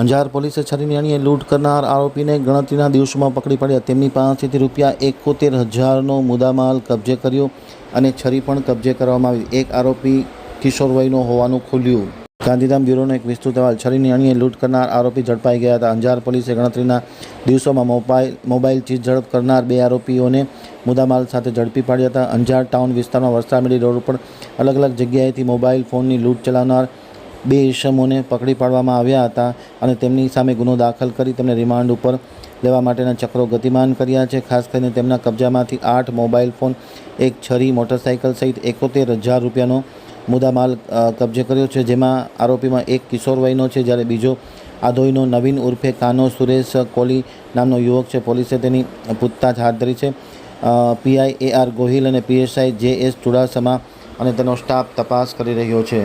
અંજાર પોલીસે છરીની અણીએ લૂંટ કરનાર આરોપીને ગણતરીના દિવસોમાં પકડી પડ્યા. તેમની પાસેથી રૂપિયા એકોતેર હજારનો મુદ્દામાલ કબજે કર્યો અને છરી પણ કબજે કરવામાં આવી. એક આરોપી કિશોર વયનો હોવાનું ખુલ્યું. ગાંધીધામ બ્યુરોનો એક વિસ્તૃત અહેવાલ. અણીએ લૂંટ કરનાર આરોપી ઝડપાઈ ગયા હતા. અંજાર પોલીસે ગણતરીના દિવસોમાં મોબાઈલ મોબાઈલ ચીજ ઝડપ કરનાર બે આરોપીઓને મુદ્દામાલ સાથે ઝડપી પાડ્યા હતા. અંજાર ટાઉન વિસ્તારમાં વરસામેડી રોડ ઉપર અલગ અલગ જગ્યાએથી મોબાઈલ ફોનની લૂંટ ચલાવનાર બે ઇસમોને પકડી પાડવામાં આવ્યા હતા અને તેમની સામે ગુનો દાખલ કરી તેમને રિમાન્ડ ઉપર લેવા માટેના ચક્રો ગતિમાન કર્યા છે. ખાસ કરીને તેમના કબજામાંથી આઠ મોબાઈલ ફોન, એક છરી, મોટરસાઇકલ સહિત એકોતેર હજાર રૂપિયાનો મુદ્દામાલ કબજે કર્યો છે. જેમાં આરોપીમાં એક કિશોર વયનો છે, જ્યારે બીજો આધોઈનો નવીન ઉર્ફે કાનો સુરેશ કોલી નામનો યુવક છે. પોલીસે તેની પૂછતાછ હાથ ધરી છે. પીઆઈ એ આર ગોહિલ અને પીએસઆઈ જે એસ ચુડાસમા અને તેનો સ્ટાફ તપાસ કરી રહ્યો છે.